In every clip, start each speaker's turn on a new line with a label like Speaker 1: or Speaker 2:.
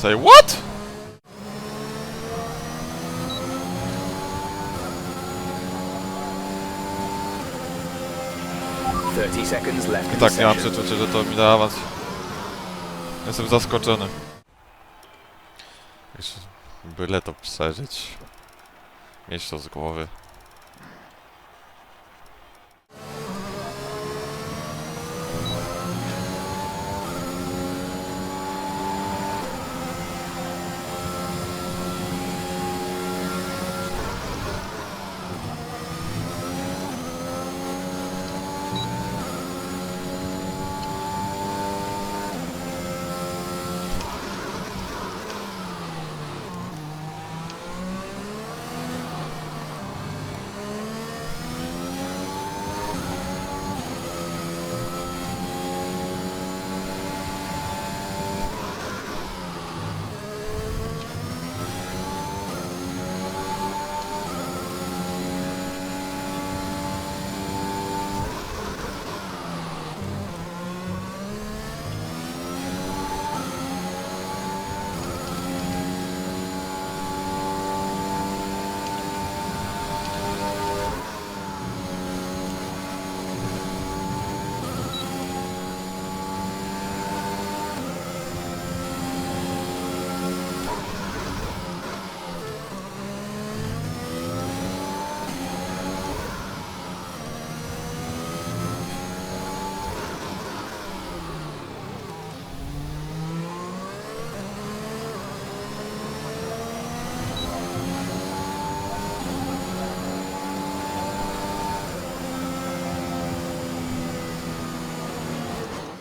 Speaker 1: Say what? I tak nie mam przeczucia, że to mi da awans. Jestem zaskoczony. Jeszcze byle to przeżyć. Mieć to z głowy.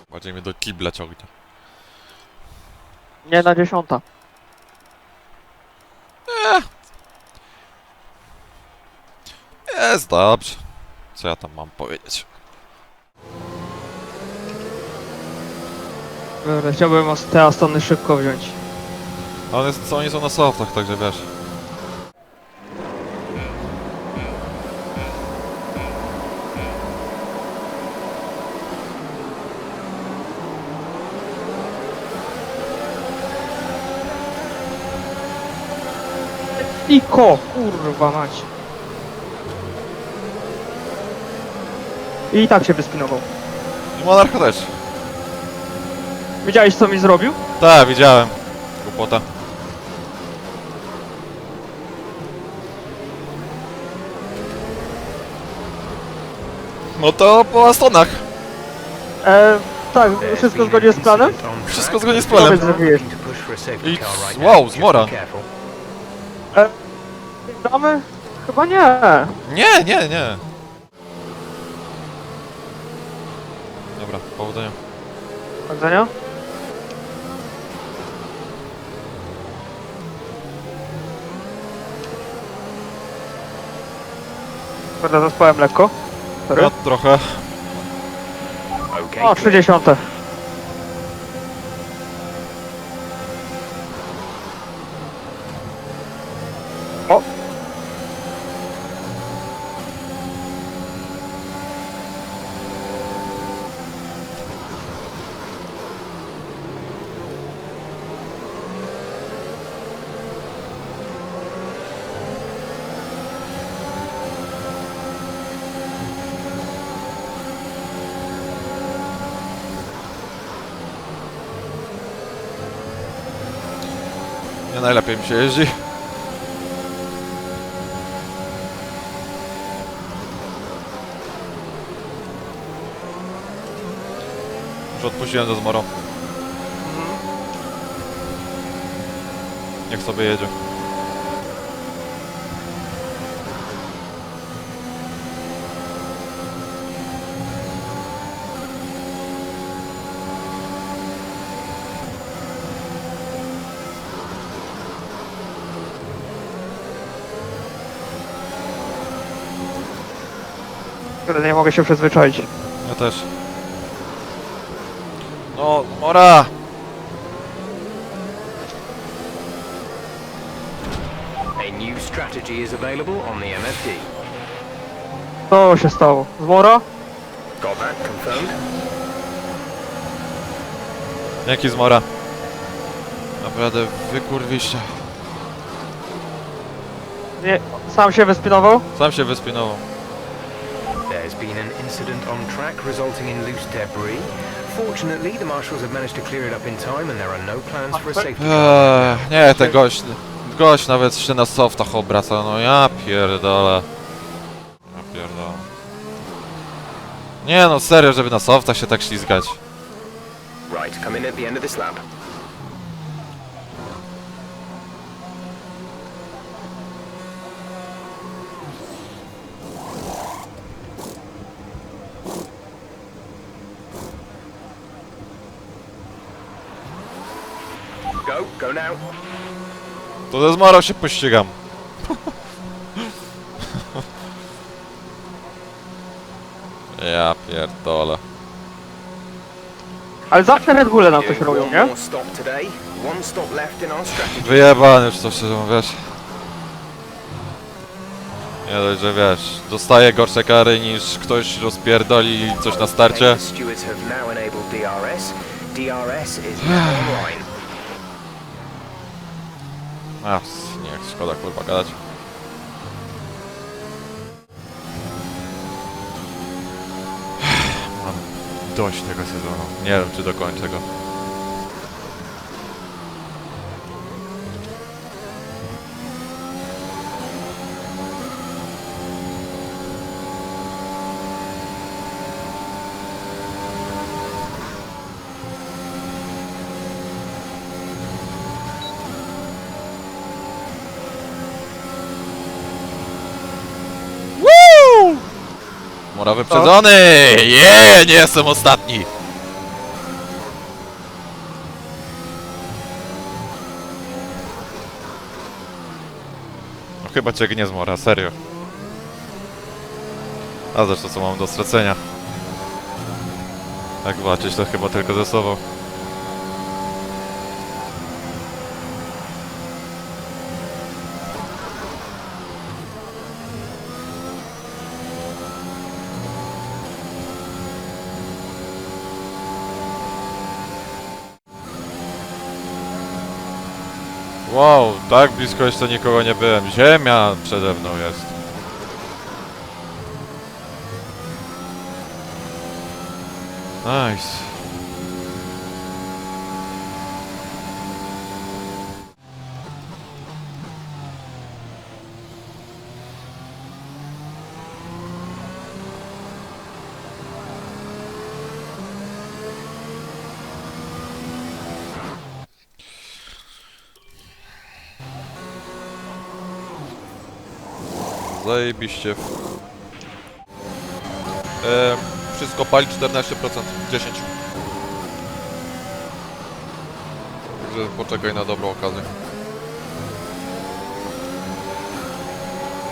Speaker 1: Bardziej mnie do kibla ciągnie.
Speaker 2: Nie na dziesiąta.
Speaker 1: Jest dobrze. Co ja tam mam powiedzieć?
Speaker 2: Dobra, chciałbym os- te Astony szybko wziąć.
Speaker 1: Ale jest, oni są na softach, także wiesz.
Speaker 2: Iko! Kurwa mać. I tak się wyspinował.
Speaker 1: I Monarcha też.
Speaker 2: Widziałeś co mi zrobił?
Speaker 1: Tak, widziałem. Głupota. No to po Astonach.
Speaker 2: E, tak, wszystko zgodnie z planem?
Speaker 1: Wszystko zgodnie z
Speaker 2: Powiedz,
Speaker 1: planem.
Speaker 2: zrobiłeś.
Speaker 1: I wow, zmora.
Speaker 2: Damy? Chyba nie.
Speaker 1: Nie, nie, nie. Dobra, powodzenia.
Speaker 2: Powodzenia. Kurde, zaspałem lekko. Sorry.
Speaker 1: No trochę.
Speaker 2: O, 30.
Speaker 1: Nie najlepiej mi się jeździ. Już odpuściłem ze zmorą. Niech sobie jedzie.
Speaker 2: Kurde, nie mogę się przyzwyczaić.
Speaker 1: Ja też. No, mora!
Speaker 3: A new strategy is available on the MFD.
Speaker 2: Co się stało? Zmora?
Speaker 3: Got that confirmed?
Speaker 1: Dzięki zmora. Naprawdę wykurwiście.
Speaker 2: Nie, sam się wyspinował?
Speaker 1: Sam się wyspinował.
Speaker 3: There's been an incident on track resulting in loose debris. Fortunately, the marshals have managed to clear it up in time and there are no plans for a safety car.
Speaker 1: Eee, nie, ten gość... Gość nawet się na softach obraca, no ja pierdolę. Ja pierdolę. Nie no, serio, żeby na softach się tak ślizgać.
Speaker 3: Right, come in at the end of this lap. Go, go now.
Speaker 1: To ze zmorą się pościgam. ja pierdolę.
Speaker 2: Ale zawsze Red Bulle nam coś robią, nie?
Speaker 1: Wyjebany już to szczerze mówiąc. Nie dość, że wiesz, dostaje gorsze kary niż ktoś rozpierdoli coś na starcie.
Speaker 3: DRS. DRS is now online.
Speaker 1: A, nie, szkoda kurwa gadać. Dość tego sezonu. Nie wiem, czy dokończę go. Mura wyprzedzony! Je, nie jestem ostatni! No chyba cię gnie z mora, serio. A zresztą co mam do stracenia. Jak walczyć to chyba tylko ze sobą. Wow, tak blisko jeszcze nikogo nie byłem. Ziemia przede mną jest. Nice. Zajebiście. E, wszystko pali 14%, 10. Także poczekaj na dobrą okazję.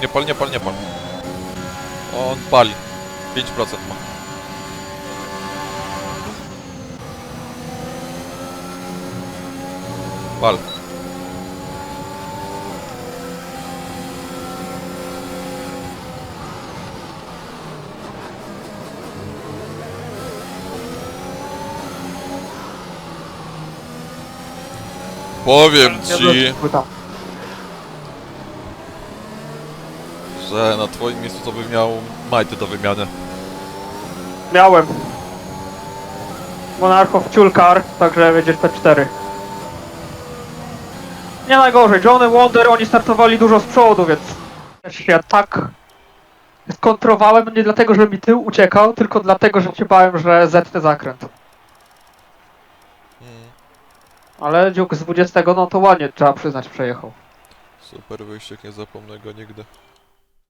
Speaker 1: Nie pal, nie pal, nie pal. On pali. 5% ma. Pal. Powiem ci,
Speaker 2: Płyta.
Speaker 1: że na twoim miejscu to bym miał majty do wymiany.
Speaker 2: Miałem. Monarchow Ciulkar, także będziesz P4. Nie najgorzej, Johnny Wonder, oni startowali dużo z przodu, więc ja tak skontrowałem nie dlatego, że mi tył uciekał, tylko dlatego, że się bałem, że zetnę zakręt. Ale dziuk z 20, no to ładnie, trzeba przyznać, przejechał.
Speaker 1: Super wyścig, nie zapomnę go nigdy.